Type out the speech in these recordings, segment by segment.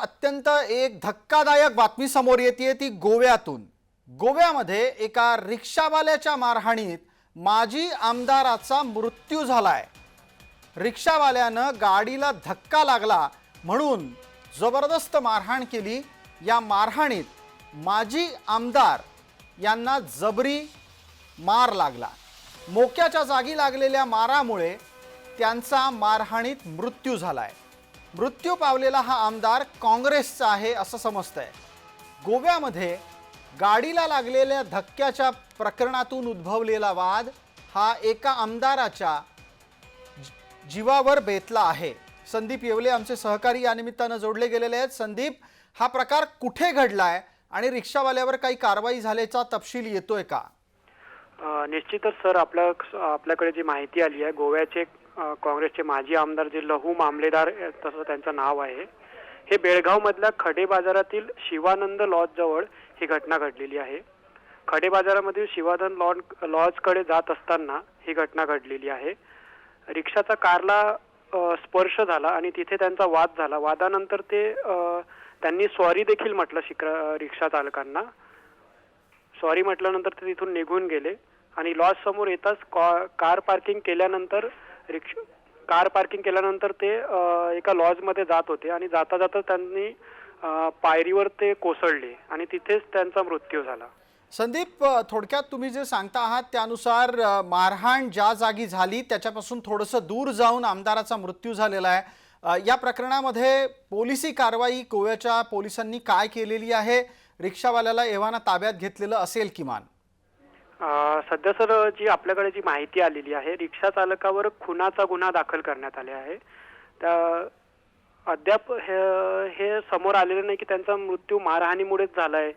अत्यंत एक धक्कादायक बातमी समोर येते ती गोव्यातून. गोव्यामध्ये एका रिक्षावाल्याच्या मारहाणीत माजी आमदाराचा मृत्यू झालाय. रिक्षावाल्यानं गाडीला धक्का लागला म्हणून जबरदस्त मारहाण केली. या मारहाणीत माजी आमदार यांना जबरी मार लागला. मोक्याच्या जागी लागलेल्या मारामुळे त्यांचा मारहाणीत मृत्यू झाला आहे मृत्यू पावलेला हा आमदार काँग्रेसचा आहे असं समजतं आहे गोव्यामध्ये गाडीला लागलेल्या धक्क्याच्या प्रकरणातून उद्भवलेला वाद हा एका आमदाराच्या जीवावर बेतला आहे. संदीप येवले आमचे सहकारी या निमित्तानं जोडले गेलेले आहेत. संदीप हा प्रकार कुठे घडला आहे आणि रिक्षावाल्यावर काही कारवाई झाल्याचा तपशील येतोय का? निश्चितच सर आपल्या आपल्याकडे जी माहिती आली आहे गोव्याचे काँग्रेसचे माजी आमदार जे लहू मामलेदार तसं त्यांचं नाव आहे हे बेळगावमधल्या खडे बाजारातील शिवानंद लॉजजवळ ही घटना घडलेली आहे. खडे बाजारामधील शिवानंद लॉन लॉजकडे जात असताना ही घटना घडलेली आहे. रिक्षाचा कारला स्पर्श झाला आणि तिथे त्यांचा वाद झाला. वादानंतर ते त्यांनी सॉरी देखील म्हटलं शिक्र रिक्षा चालकांना. सॉरी म्हटल्यानंतर ते तिथून निघून गेले. आणि लॉज समोर येताच कॉ- कार पार्किंग केल्यानंतर रिक्षा कार पार्किंग केल्यानंतर ते एका लॉजमध्ये जात होते आणि जाता जाता त्यांनी पायरीवर ते कोसळले आणि तिथेच त्यांचा मृत्यू झाला. संदीप थोडक्यात तुम्ही जे सांगता आहात त्यानुसार मारहाण ज्या जागी झाली त्याच्यापासून थोडंसं दूर जाऊन आमदाराचा मृत्यू झालेला आहे. या प्रकरणामध्ये पोलिसी कारवाई गोव्याच्या पोलिसांनी काय केलेली आहे? रिक्षावाल्याला एव्हाना ताब्यात घेतलेलं असेल किमान. सध्या सर जी आपल्याकडे जी माहिती आलेली आहे रिक्षा चालकावर खुनाचा गुन्हा दाखल करण्यात आले आहे. त्या अद्याप हे हे समोर आलेलं नाही की त्यांचा मृत्यू मारहाणीमुळेच झालाय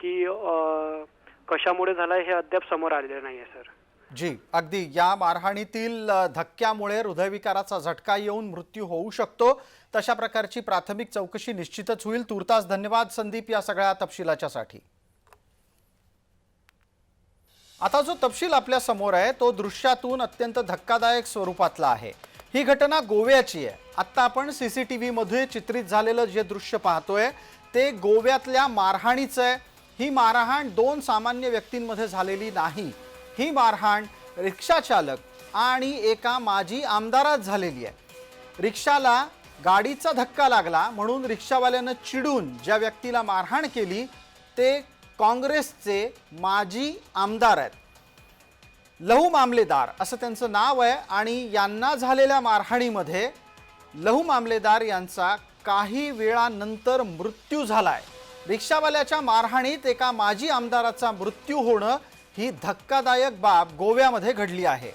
की कशामुळे कशामुळे झालाय हे अद्याप समोर आलेलं नाही आहे सर. जी अगदी. या मारहाणीतील धक्क्यामुळे हृदयविकाराचा झटका येऊन मृत्यू होऊ शकतो. तशा प्रकारची प्राथमिक चौकशी निश्चितच होईल. तुर्तास धन्यवाद संदीप या सगळ्या तपशिलाच्यासाठी. आता जो तपशील आपल्यासमोर आहे तो दृश्यातून अत्यंत धक्कादायक स्वरूपातला आहे. ही घटना गोव्याची आहे. आत्ता आपण सी सी टी व्हीमध्ये चित्रित झालेलं जे दृश्य पाहतोय ते गोव्यातल्या मारहाणीचं आहे. ही मारहाण दोन सामान्य व्यक्तींमध्ये झालेली नाही. ही मारहाण रिक्षाचालक आणि एका माजी आमदारात झालेली आहे. रिक्षाला गाडीचा धक्का लागला म्हणून रिक्षावाल्यानं चिडून ज्या व्यक्तीला मारहाण केली ते काँग्रेसचे माजी आमदार आहेत. लहू मामलेदार असं त्यांचं नाव आहे आणि यांना झालेल्या मारहाणीमध्ये लहू मामलेदार यांचा काही वेळानंतर मृत्यू झाला आहे रिक्षावाल्याच्या मारहाणीत एका माजी आमदाराचा मृत्यू होणं ही धक्कादायक बाब गोव्यामध्ये घडली आहे.